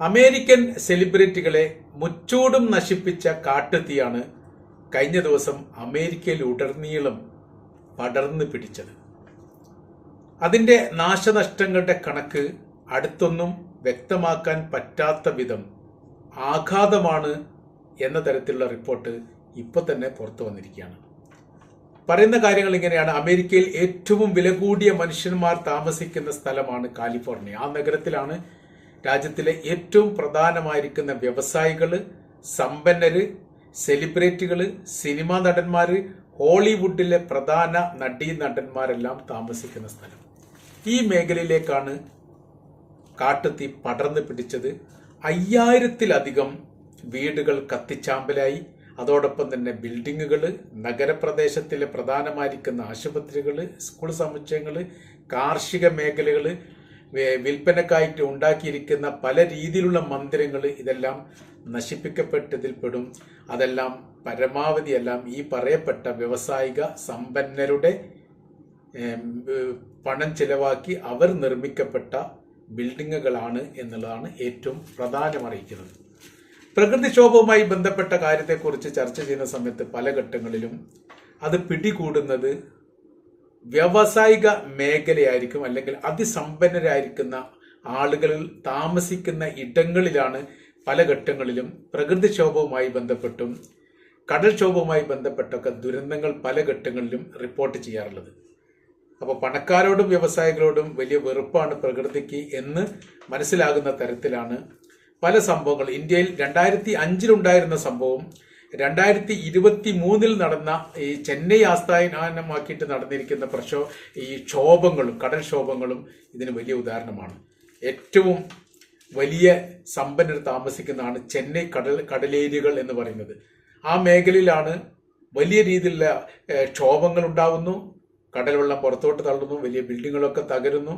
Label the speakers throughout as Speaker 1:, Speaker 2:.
Speaker 1: American സെലിബ്രിറ്റികളെ മുച്ചൂടും നശിപ്പിച്ച കാട്ടുതീയാണ് കഴിഞ്ഞ ദിവസം അമേരിക്കയിൽ ഉടനീളം പടർന്നു പിടിച്ചത്. അതിന്റെ നാശനഷ്ടങ്ങളുടെ കണക്ക് അടുത്തൊന്നും വ്യക്തമാക്കാൻ പറ്റാത്ത വിധം ആഘാതമാണ് എന്ന തരത്തിലുള്ള റിപ്പോർട്ട് ഇപ്പൊ തന്നെ പുറത്തു വന്നിരിക്കുകയാണ്. പറയുന്ന കാര്യങ്ങൾ ഇങ്ങനെയാണ്. അമേരിക്കയിൽ ഏറ്റവും വില കൂടിയ മനുഷ്യന്മാർ താമസിക്കുന്ന സ്ഥലമാണ് കാലിഫോർണിയ. ആ നഗരത്തിലാണ് രാജ്യത്തിലെ ഏറ്റവും പ്രധാനമായിരിക്കുന്ന വ്യവസായികൾ സമ്പന്നര് സെലിബ്രിറ്റികൾ സിനിമാ നടന്മാര് ഹോളിവുഡിലെ പ്രധാന നടീ നടന്മാരെല്ലാം താമസിക്കുന്ന സ്ഥലം. ഈ മേഖലയിലേക്കാണ് കാട്ടുതീ പടർന്നു പിടിച്ചത്. അയ്യായിരത്തിലധികം വീടുകൾ കത്തിച്ചാമ്പലായി. അതോടൊപ്പം തന്നെ ബിൽഡിങ്ങുകൾ നഗരപ്രദേശത്തിലെ പ്രധാനമായിരിക്കുന്ന ആശുപത്രികൾ സ്കൂൾ സമുച്ചയങ്ങൾ കാർഷിക മേഖലകൾ വിൽപ്പനക്കായിട്ട് ഉണ്ടാക്കിയിരിക്കുന്ന പല രീതിയിലുള്ള മന്ദിരങ്ങൾ ഇതെല്ലാം നശിപ്പിക്കപ്പെട്ടതിൽ പെടും അതെല്ലാം പരമാവധി എല്ലാം ഈ പറയപ്പെട്ട വ്യവസായിക സമ്പന്നരുടെ പണം ചിലവാക്കി അവർ നിർമ്മിക്കപ്പെട്ട ബിൽഡിങ്ങുകളാണ് എന്നുള്ളതാണ് ഏറ്റവും പ്രധാനമറിയിക്കുന്നത്. പ്രകൃതിക്ഷോഭവുമായി ബന്ധപ്പെട്ട കാര്യത്തെക്കുറിച്ച് ചർച്ച ചെയ്യുന്ന സമയത്ത് പല ഘട്ടങ്ങളിലും അത് പിടികൂടുന്നത് വ്യാവസായിക മേഖലയായിരിക്കും അല്ലെങ്കിൽ അതിസമ്പന്നരായിരിക്കുന്ന ആളുകളിൽ താമസിക്കുന്ന ഇടങ്ങളിലാണ് പല ഘട്ടങ്ങളിലും പ്രകൃതിക്ഷോഭവുമായി ബന്ധപ്പെട്ടും കടൽക്ഷോഭവുമായി ബന്ധപ്പെട്ടൊക്കെ ദുരന്തങ്ങൾ പല ഘട്ടങ്ങളിലും റിപ്പോർട്ട് ചെയ്യാറുള്ളത്. അപ്പോൾ പണക്കാരോടും വ്യവസായികളോടും വലിയ വെറുപ്പാണ് പ്രകൃതിക്ക് എന്ന് മനസ്സിലാകുന്ന തരത്തിലാണ് പല സംഭവങ്ങൾ. ഇന്ത്യയിൽ രണ്ടായിരത്തി അഞ്ചിലുണ്ടായിരുന്ന സംഭവം രണ്ടായിരത്തി ഇരുപത്തി മൂന്നിൽ നടന്ന ഈ ചെന്നൈ ആസ്ഥാനമാക്കിയിട്ട് നടന്നിരിക്കുന്ന പ്രക്ഷോ ഈ ക്ഷോഭങ്ങളും കടൽക്ഷോഭങ്ങളും ഇതിന് വലിയ ഉദാഹരണമാണ്. ഏറ്റവും വലിയ സമ്പന്നർ താമസിക്കുന്നതാണ് ചെന്നൈ കടൽ കടലേരികൾ എന്ന് പറയുന്നത്. ആ മേഖലയിലാണ് വലിയ രീതിയിലുള്ള ക്ഷോഭങ്ങൾ ഉണ്ടാവുന്നു കടൽവെള്ളം പുറത്തോട്ട് തള്ളുന്നു വലിയ ബിൽഡിങ്ങുകളൊക്കെ തകരുന്നു.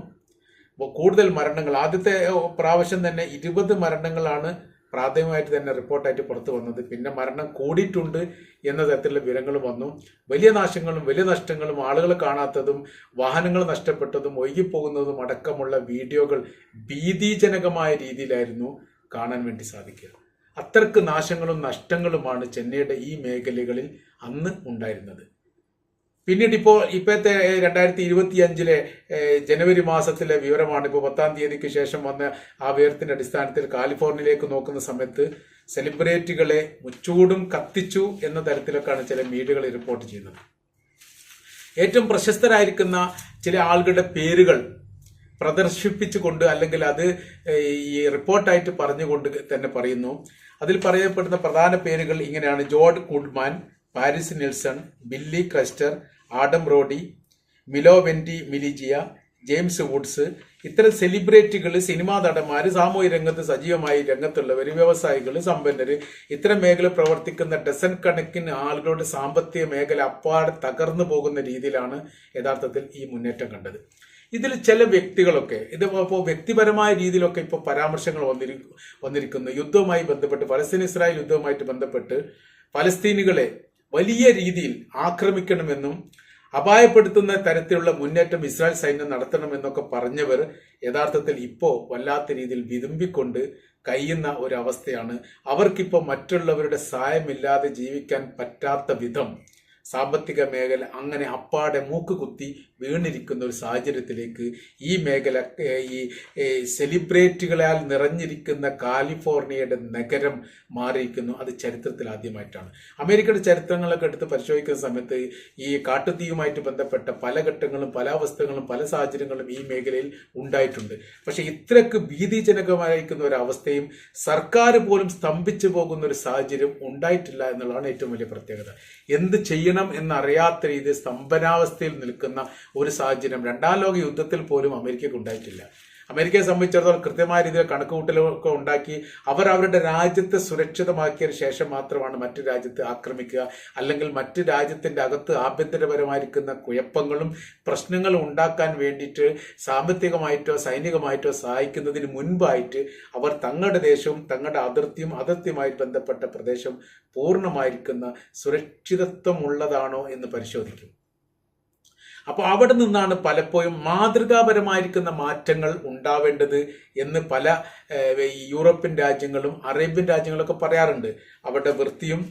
Speaker 1: കൂടുതൽ മരണങ്ങൾ ആദ്യത്തെ പ്രാവശ്യം തന്നെ ഇരുപത് മരണങ്ങളാണ് പ്രാഥമികമായിട്ട് തന്നെ റിപ്പോർട്ടായിട്ട് പുറത്തു വന്നത്. പിന്നെ മരണം കൂടിയിട്ടുണ്ട് എന്ന തരത്തിലുള്ള വിവരങ്ങൾ വന്നു. വലിയ നാശങ്ങളും വലിയ നഷ്ടങ്ങളും ആളുകൾ കാണാത്തതും വാഹനങ്ങൾ നഷ്ടപ്പെട്ടതും ഒഴുകിപ്പോകുന്നതും അടക്കമുള്ള വീഡിയോകൾ ഭീതിജനകമായ രീതിയിലായിരുന്നു കാണാൻ വേണ്ടി സാധിക്കുക. അത്രയ്ക്ക് നാശങ്ങളും നഷ്ടങ്ങളുമാണ് ചെന്നൈയുടെ ഈ മേഖലകളിൽ അന്ന് ഉണ്ടായിരുന്നത്. പിന്നീട് ഇപ്പോൾ ഇപ്പോഴത്തെ രണ്ടായിരത്തി ഇരുപത്തി അഞ്ചിലെ ജനുവരി മാസത്തിലെ വിവരമാണ് ഇപ്പോൾ പത്താം തീയതിക്ക് ശേഷം വന്ന ആ വിവരത്തിന്റെ അടിസ്ഥാനത്തിൽ കാലിഫോർണിയയിലേക്ക് നോക്കുന്ന സമയത്ത് സെലിബ്രിറ്റികളെ മുച്ചൂടും കത്തിച്ചു എന്ന തരത്തിലൊക്കെയാണ് ചില മീഡിയകൾ റിപ്പോർട്ട് ചെയ്യുന്നത്. ഏറ്റവും പ്രശസ്തരായിരിക്കുന്ന ചില ആളുകളുടെ പേരുകൾ പ്രദർശിപ്പിച്ചുകൊണ്ട് അല്ലെങ്കിൽ അത് ഈ റിപ്പോർട്ടായിട്ട് പറഞ്ഞുകൊണ്ട് തന്നെ പറയുന്നു. അതിൽ പറയപ്പെടുന്ന പ്രധാന പേരുകൾ ഇങ്ങനെയാണ്. ജോർഡ് കുഡ്മാൻ Paris Nilsson Billy Crystal Adam റോഡി Milo വെന്റി മിലിജിയ ജെയിംസ് വുഡ്സ് ഇത്തരം സെലിബ്രിറ്റികൾ സിനിമാ നടന്മാർ സാമൂഹ്യ രംഗത്ത് സജീവമായി രംഗത്തുള്ളവർ വ്യവസായികൾ സമ്പന്നർ ഇത്തരം മേഖല പ്രവർത്തിക്കുന്ന ഡസൻ കണക്കിന് ആളുകളുടെ സാമ്പത്തിക മേഖല അപ്പാടെ തകർന്നു പോകുന്ന രീതിയിലാണ് യഥാർത്ഥത്തിൽ ഈ മുന്നേറ്റം കണ്ടത്. ഇതിൽ ചില വ്യക്തികളൊക്കെ ഇത് ഇപ്പോൾ വ്യക്തിപരമായ രീതിയിലൊക്കെ ഇപ്പോൾ പരാമർശങ്ങൾ വന്നിരി വന്നിരിക്കുന്നു. യുദ്ധവുമായി ബന്ധപ്പെട്ട് പലസ്തീൻ ഇസ്രായേൽ യുദ്ധവുമായിട്ട് ബന്ധപ്പെട്ട് പലസ്തീനുകളെ വലിയ രീതിയിൽ ആക്രമിക്കണമെന്നും അപായപ്പെടുത്തുന്ന തരത്തിലുള്ള മുന്നേറ്റം ഇസ്രായേൽ സൈന്യം നടത്തണമെന്നൊക്കെ പറഞ്ഞവർ യഥാർത്ഥത്തിൽ ഇപ്പോൾ വല്ലാത്ത രീതിയിൽ വിതുമ്പിക്കൊണ്ട് കഴിയുന്ന ഒരവസ്ഥയാണ്. അവർക്കിപ്പോൾ മറ്റുള്ളവരുടെ സഹായമില്ലാതെ ജീവിക്കാൻ പറ്റാത്ത വിധം സാമ്പത്തിക മേഖല അങ്ങനെ അപ്പാടെ മൂക്ക് കുത്തി വീണിരിക്കുന്ന ഒരു സാഹചര്യത്തിലേക്ക് ഈ മേഖല ഈ സെലിബ്രേറ്റുകളാൽ നിറഞ്ഞിരിക്കുന്ന കാലിഫോർണിയയുടെ നഗരം മാറിയിരിക്കുന്നു. അത് ചരിത്രത്തിൽ ആദ്യമായിട്ടാണ്. അമേരിക്കയുടെ ചരിത്രങ്ങളൊക്കെ എടുത്ത് പരിശോധിക്കുന്ന സമയത്ത് ഈ കാട്ടുതീയുമായിട്ട് ബന്ധപ്പെട്ട പല ഘട്ടങ്ങളും പല അവസ്ഥകളും പല സാഹചര്യങ്ങളും ഈ മേഖലയിൽ ഉണ്ടായിട്ടുണ്ട്. പക്ഷെ ഇത്രക്ക് ഭീതിജനകമായിരിക്കുന്ന ഒരു അവസ്ഥയും സർക്കാർ പോലും സ്തംഭിച്ചു പോകുന്ന ഒരു സാഹചര്യം ഉണ്ടായിട്ടില്ല എന്നുള്ളതാണ് ഏറ്റവും വലിയ പ്രത്യേകത. എന്ത് ചെയ്യണം എന്നറിയാത്ത രീതിയിൽ സ്തംഭനാവസ്ഥയിൽ നിൽക്കുന്ന ഒരു സാഹചര്യം രണ്ടാം ലോക യുദ്ധത്തിൽ പോലും അമേരിക്കക്ക് ഉണ്ടായിട്ടില്ല. അമേരിക്കയെ സംബന്ധിച്ചിടത്തോളം കൃത്യമായ രീതിയിൽ കണക്കുകൂട്ടലൊക്കെ ഉണ്ടാക്കി അവർ അവരുടെ രാജ്യത്തെ സുരക്ഷിതമാക്കിയ ശേഷം മാത്രമാണ് മറ്റു രാജ്യത്തെ ആക്രമിക്കുക. അല്ലെങ്കിൽ മറ്റു രാജ്യത്തിന്റെ അകത്ത് ആഭ്യന്തരപരമായിരിക്കുന്ന കുഴപ്പങ്ങളും പ്രശ്നങ്ങളും ഉണ്ടാക്കാൻ വേണ്ടിയിട്ട് സാമ്പത്തികമായിട്ടോ സൈനികമായിട്ടോ സഹായിക്കുന്നതിന് മുൻപായിട്ട് അവർ തങ്ങളുടെ ദേശവും തങ്ങളുടെ അതിർത്തിയും അതിർത്തിയുമായി ബന്ധപ്പെട്ട പ്രദേശം പൂർണമായിരിക്കുന്ന സുരക്ഷിതത്വമുള്ളതാണോ എന്ന് പരിശോധിക്കും. അപ്പോൾ അവിടെ നിന്നാണ് പലപ്പോഴും മാതൃകാപരമായിരിക്കുന്ന മാറ്റങ്ങൾ ഉണ്ടാവേണ്ടത് എന്ന് പല യൂറോപ്യൻ രാജ്യങ്ങളും അറേബ്യൻ രാജ്യങ്ങളൊക്കെ പറയാറുണ്ട്. അവരുടെ വൃത്തിയും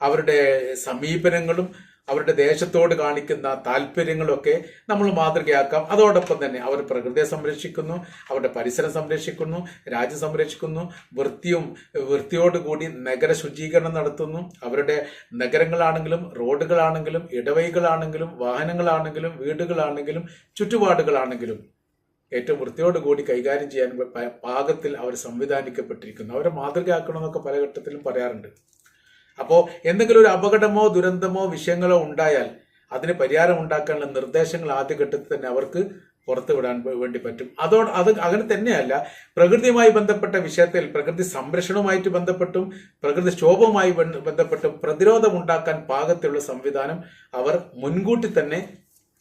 Speaker 1: അവരുടെ സമീപനങ്ങളും അവരുടെ ദേശത്തോട് കാണിക്കുന്ന താല്പര്യങ്ങളൊക്കെ നമ്മൾ മാതൃകയാക്കാം. അതോടൊപ്പം തന്നെ അവർ പ്രകൃതിയെ സംരക്ഷിക്കുന്നു അവരുടെ പരിസരം സംരക്ഷിക്കുന്നു രാജ്യം സംരക്ഷിക്കുന്നു വൃത്തിയും വൃത്തിയോടുകൂടി നഗര ശുചീകരണം നടത്തുന്നു. അവരുടെ നഗരങ്ങളാണെങ്കിലും റോഡുകളാണെങ്കിലും ഇടവഴികളാണെങ്കിലും വാഹനങ്ങളാണെങ്കിലും വീടുകളാണെങ്കിലും ചുറ്റുപാടുകളാണെങ്കിലും ഏറ്റവും വൃത്തിയോടുകൂടി കൈകാര്യം ചെയ്യാൻ പാകത്തിൽ അവർ സംവിധാനിക്കപ്പെട്ടിരിക്കുന്നു. അവരെ മാതൃകയാക്കണമെന്നൊക്കെ പല ഘട്ടത്തിലും പറയാറുണ്ട്. അപ്പോൾ എന്തെങ്കിലും ഒരു അപകടമോ ദുരന്തമോ വിഷയങ്ങളോ ഉണ്ടായാൽ അതിന് പരിഹാരം ഉണ്ടാക്കാനുള്ള നിർദ്ദേശങ്ങൾ ആദ്യഘട്ടത്തിൽ തന്നെ അവർക്ക് പുറത്തു വിടാൻ വേണ്ടി പറ്റും. അതോട് അത് അങ്ങനെ തന്നെയല്ല. പ്രകൃതിയുമായി ബന്ധപ്പെട്ട വിഷയത്തിൽ പ്രകൃതി സംരക്ഷണവുമായിട്ട് ബന്ധപ്പെട്ടും പ്രകൃതി ക്ഷോഭവുമായി ബന്ധപ്പെട്ടും പ്രതിരോധം ഉണ്ടാക്കാൻ പാകത്തിലുള്ള സംവിധാനം അവർ മുൻകൂട്ടി തന്നെ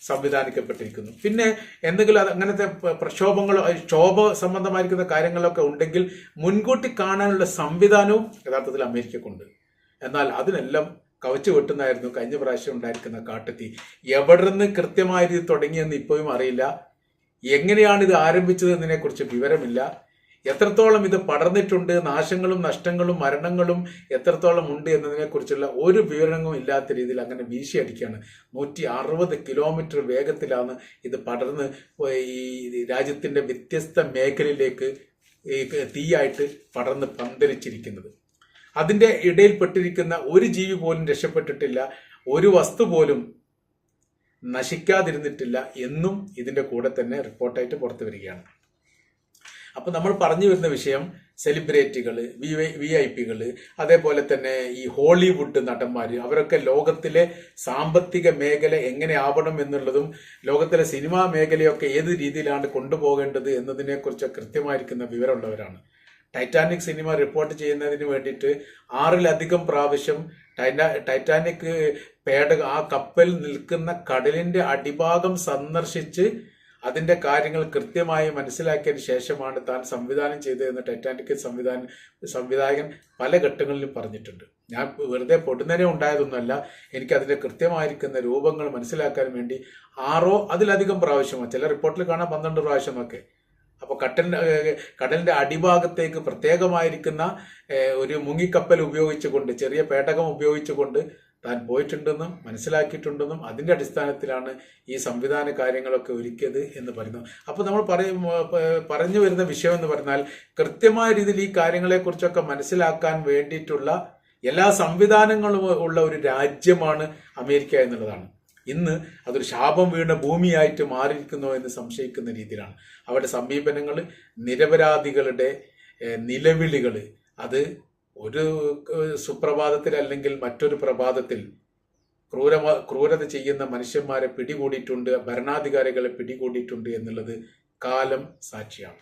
Speaker 1: സംവിധാനിക്കപ്പെട്ടിരിക്കുന്നു. പിന്നെ എന്തെങ്കിലും അത് അങ്ങനത്തെ പ്ര- പ്രക്ഷോഭങ്ങളോ ക്ഷോഭ സംബന്ധമായിരിക്കുന്ന കാര്യങ്ങളൊക്കെ ഉണ്ടെങ്കിൽ മുൻകൂട്ടി കാണാനുള്ള സംവിധാനവും യഥാർത്ഥത്തിൽ അമേരിക്കക്കുണ്ട്. എന്നാൽ അതിനെല്ലാം കവച്ചു വെട്ടുന്നായിരുന്നു കഴിഞ്ഞ പ്രാവശ്യം ഉണ്ടായിരിക്കുന്ന കാട്ടുതീ. എവിടെ നിന്ന് കൃത്യമായ രീതി തുടങ്ങിയെന്ന് ഇപ്പോഴും അറിയില്ല. എങ്ങനെയാണ് ഇത് ആരംഭിച്ചത് എന്നതിനെ കുറിച്ച് വിവരമില്ല. എത്രത്തോളം ഇത് പടർന്നിട്ടുണ്ട് നാശങ്ങളും നഷ്ടങ്ങളും മരണങ്ങളും എത്രത്തോളം ഉണ്ട് എന്നതിനെ കുറിച്ചുള്ള ഒരു വിവരങ്ങളും ഇല്ലാത്ത രീതിയിൽ അങ്ങനെ വീശിയടിക്കുകയാണ്. നൂറ്റി അറുപത് കിലോമീറ്റർ വേഗത്തിലാണ് ഇത് പടർന്ന് ഈ രാജ്യത്തിന്റെ വ്യത്യസ്ത മേഖലയിലേക്ക് തീയായിട്ട് പടർന്ന് പന്തലിച്ചിരിക്കുന്നത്. അതിന്റെ ഇടയിൽപ്പെട്ടിരിക്കുന്ന ഒരു ജീവി പോലും രക്ഷപ്പെട്ടിട്ടില്ല. ഒരു വസ്തു പോലും നശിക്കാതിരുന്നിട്ടില്ല എന്നും ഇതിന്റെ കൂടെ തന്നെ റിപ്പോർട്ടായിട്ട് പുറത്തു വരികയാണ്. അപ്പോൾ നമ്മൾ പറഞ്ഞു വരുന്ന വിഷയം സെലിബ്രിറ്റികൾ വി വി ഐ പികൾ അതേപോലെ തന്നെ ഈ ഹോളിവുഡ് നടന്മാർ അവരൊക്കെ ലോകത്തിലെ സാമ്പത്തിക മേഖല എങ്ങനെ ആവണം എന്നുള്ളതും ലോകത്തിലെ സിനിമാ മേഖലയൊക്കെ ഏത് രീതിയിലാണ് കൊണ്ടുപോകേണ്ടത് എന്നതിനെക്കുറിച്ച് കൃത്യമായിരിക്കുന്ന വിവരമുള്ളവരാണ്. ടൈറ്റാനിക് സിനിമ റിപ്പോർട്ട് ചെയ്യുന്നതിന് വേണ്ടിയിട്ട് ആറിലധികം പ്രാവശ്യം ടൈറ്റാനിക് പേട ആ കപ്പൽ നിൽക്കുന്ന കടലിന്റെ അടിഭാഗം സന്ദർശിച്ച് അതിന്റെ കാര്യങ്ങൾ കൃത്യമായി മനസ്സിലാക്കിയതിന് ശേഷമാണ് താൻ സംവിധാനം ചെയ്തതെന്ന് ടൈറ്റാനിക് സംവിധാന സംവിധായകൻ പല ഘട്ടങ്ങളിലും പറഞ്ഞിട്ടുണ്ട്. ഞാൻ വെറുതെ പൊടുന്നനെ ഉണ്ടായതൊന്നുമല്ല എനിക്ക് അതിന്റെ കൃത്യമായിരിക്കുന്ന രൂപങ്ങൾ മനസ്സിലാക്കാൻ വേണ്ടി ആറോ അതിലധികം പ്രാവശ്യമോ ചില റിപ്പോർട്ടിൽ കാണാൻ പന്ത്രണ്ട് പ്രാവശ്യമൊക്കെ അപ്പോൾ കട്ടൻ കടലിന്റെ അടിഭാഗത്തേക്ക് പ്രത്യേകമായിരിക്കുന്ന ഒരു മുങ്ങിക്കപ്പൽ ഉപയോഗിച്ചുകൊണ്ട് ചെറിയ പേടകം ഉപയോഗിച്ചുകൊണ്ട് താൻ പോയിട്ടുണ്ടെന്നും മനസ്സിലാക്കിയിട്ടുണ്ടെന്നും അതിന്റെ അടിസ്ഥാനത്തിലാണ് ഈ സംവിധാന കാര്യങ്ങളൊക്കെ ഒരുക്കിയത് എന്ന് പറയുന്നു. അപ്പോൾ നമ്മൾ പറയും പറഞ്ഞു വരുന്ന വിഷയം എന്ന് പറഞ്ഞാൽ കൃത്യമായ രീതിയിൽ ഈ കാര്യങ്ങളെക്കുറിച്ചൊക്കെ മനസ്സിലാക്കാൻ വേണ്ടിയിട്ടുള്ള എല്ലാ സംവിധാനങ്ങളും ഉള്ള ഒരു രാജ്യമാണ് അമേരിക്ക എന്നുള്ളതാണ്. ഇന്ന് അതൊരു ശാപം വീണ ഭൂമിയായിട്ട് മാറിയിരിക്കുന്നോ എന്ന് സംശയിക്കുന്ന രീതിയിലാണ്. അവരുടെ സമീപനങ്ങൾ നിരപരാധികളുടെ നിലവിളികൾ അത് ഒരു സുപ്രഭാതത്തിൽ അല്ലെങ്കിൽ മറ്റൊരു പ്രഭാതത്തിൽ ക്രൂര ക്രൂരത ചെയ്യുന്ന മനുഷ്യന്മാരെ പിടികൂടിയിട്ടുണ്ട് ഭരണാധികാരികളെ പിടികൂടിയിട്ടുണ്ട് എന്നുള്ളത് കാലം സാക്ഷിയാണ്.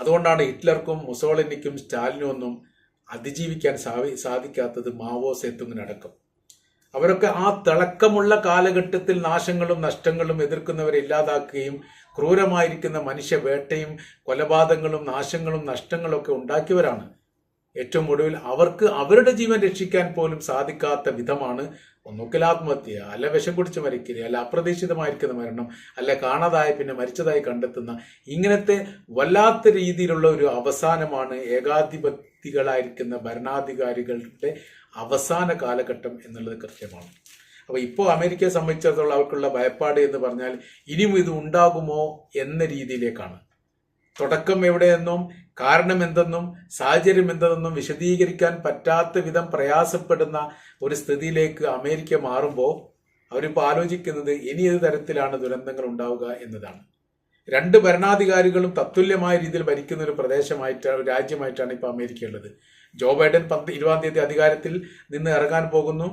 Speaker 1: അതുകൊണ്ടാണ് ഹിറ്റ്ലർക്കും മുസോളിനിക്കും സ്റ്റാലിനും ഒന്നും അതിജീവിക്കാൻ സാധിക്കാത്തത് മാവോ സേത്തുങ്ങിനടക്കം അവരൊക്കെ ആ തിളക്കമുള്ള കാലഘട്ടത്തിൽ നാശങ്ങളും നഷ്ടങ്ങളും എതിർക്കുന്നവരെ ഇല്ലാതാക്കുകയും ക്രൂരമായിരിക്കുന്ന മനുഷ്യ വേട്ടയും കൊലപാതകങ്ങളും നാശങ്ങളും നഷ്ടങ്ങളും ഒക്കെ ഉണ്ടാക്കിയവരാണ്. ഏറ്റവും ഒടുവിൽ അവർക്ക് അവരുടെ ജീവൻ രക്ഷിക്കാൻ പോലും സാധിക്കാത്ത വിധമാണ് ഒന്നുകിൽ ആത്മഹത്യ അല്ല വിഷം കുടിച്ച് മരിക്കുക അല്ല അപ്രതീക്ഷിതമായിരിക്കുന്ന മരണം അല്ല കാണാതായി പിന്നെ മരിച്ചതായി കണ്ടെത്തുന്ന ഇങ്ങനത്തെ വല്ലാത്ത രീതിയിലുള്ള ഒരു അവസാനമാണ് ഏകാധിപതികളായിരിക്കുന്ന ഭരണാധികാരികളുടെ അവസാന കാലഘട്ടം എന്നുള്ളത് കൃത്യമാണ്. അപ്പോൾ ഇപ്പോൾ അമേരിക്കയെ സംബന്ധിച്ചിടത്തോളം അവർക്കുള്ള ഭയപ്പാട് എന്ന് പറഞ്ഞാൽ ഇനിയും ഇത് ഉണ്ടാകുമോ എന്ന രീതിയിലേക്കാണ്. തുടക്കം എവിടെയെന്നും കാരണം എന്തെന്നും സാഹചര്യം എന്തെന്നും വിശദീകരിക്കാൻ പറ്റാത്ത വിധം പ്രയാസപ്പെടുന്ന ഒരു സ്ഥിതിയിലേക്ക് അമേരിക്ക മാറുമ്പോൾ അവരിപ്പോൾ ആലോചിക്കുന്നത് ഇനി ഏത് തരത്തിലാണ് ദുരന്തങ്ങൾ ഉണ്ടാവുക എന്നതാണ്. രണ്ട് ഭരണാധികാരികളും തത്തുല്യമായ രീതിയിൽ ഭരിക്കുന്ന ഒരു പ്രദേശമായിട്ട് രാജ്യമായിട്ടാണ് ഇപ്പോൾ അമേരിക്ക ഉള്ളത്. ജോ ബൈഡൻ പന്ത് ഇരുപതാം തീയതി അധികാരത്തിൽ നിന്ന് ഇറങ്ങാൻ പോകുന്നു.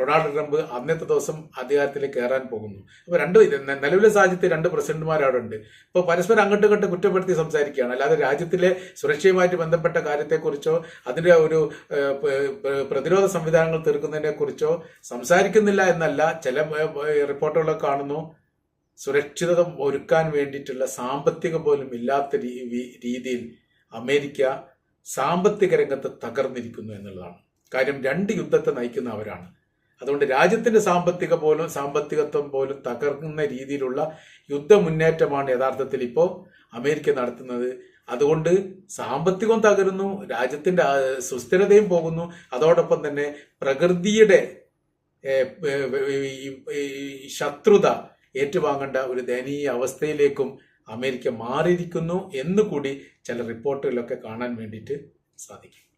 Speaker 1: ഡൊണാൾഡ് ട്രംപ് അന്നത്തെ ദിവസം അധികാരത്തിൽ കയറാൻ പോകുന്നു. അപ്പോൾ രണ്ട് നിലവിലെ സാഹചര്യത്തിൽ രണ്ട് പ്രസിഡന്റുമാർ അവിടെ ഉണ്ട്. ഇപ്പോൾ പരസ്പരം അങ്ങോട്ടും ഇങ്ങോട്ടും കുറ്റപ്പെടുത്തി സംസാരിക്കുകയാണ്. അല്ലാതെ രാജ്യത്തിലെ സുരക്ഷയുമായിട്ട് ബന്ധപ്പെട്ട കാര്യത്തെക്കുറിച്ചോ അതിന്റെ ഒരു പ്രതിരോധ സംവിധാനങ്ങൾ തീർക്കുന്നതിനെ കുറിച്ചോ സംസാരിക്കുന്നില്ല എന്നല്ല ചില റിപ്പോർട്ടുകളൊക്കെ കാണുന്നു. സുരക്ഷിതം ഒരുക്കാൻ വേണ്ടിയിട്ടുള്ള സാമ്പത്തികം പോലും ഇല്ലാത്ത രീതിയിൽ അമേരിക്ക സാമ്പത്തിക രംഗത്ത് തകർന്നിരിക്കുന്നു എന്നുള്ളതാണ്. കാര്യം രണ്ട് യുദ്ധത്തെ നയിക്കുന്ന അവരാണ്. അതുകൊണ്ട് രാജ്യത്തിന്റെ സാമ്പത്തിക പോലും സാമ്പത്തികത്വം പോലും തകർക്കുന്ന രീതിയിലുള്ള യുദ്ധ മുന്നേറ്റമാണ് യഥാർത്ഥത്തിൽ ഇപ്പോൾ അമേരിക്ക നടത്തുന്നത്. അതുകൊണ്ട് സാമ്പത്തികം തകരുന്നു രാജ്യത്തിന്റെ സുസ്ഥിരതയും പോകുന്നു. അതോടൊപ്പം തന്നെ പ്രകൃതിയുടെ ശത്രുത ഏറ്റുവാങ്ങേണ്ട ഒരു ദയനീയ അവസ്ഥയിലേക്കും അമേരിക്ക മാറിയിരിക്കുന്നു എന്നുകൂടി ചില റിപ്പോർട്ടുകളിലൊക്കെ കാണാൻ വേണ്ടിയിട്ട് സാധിക്കും.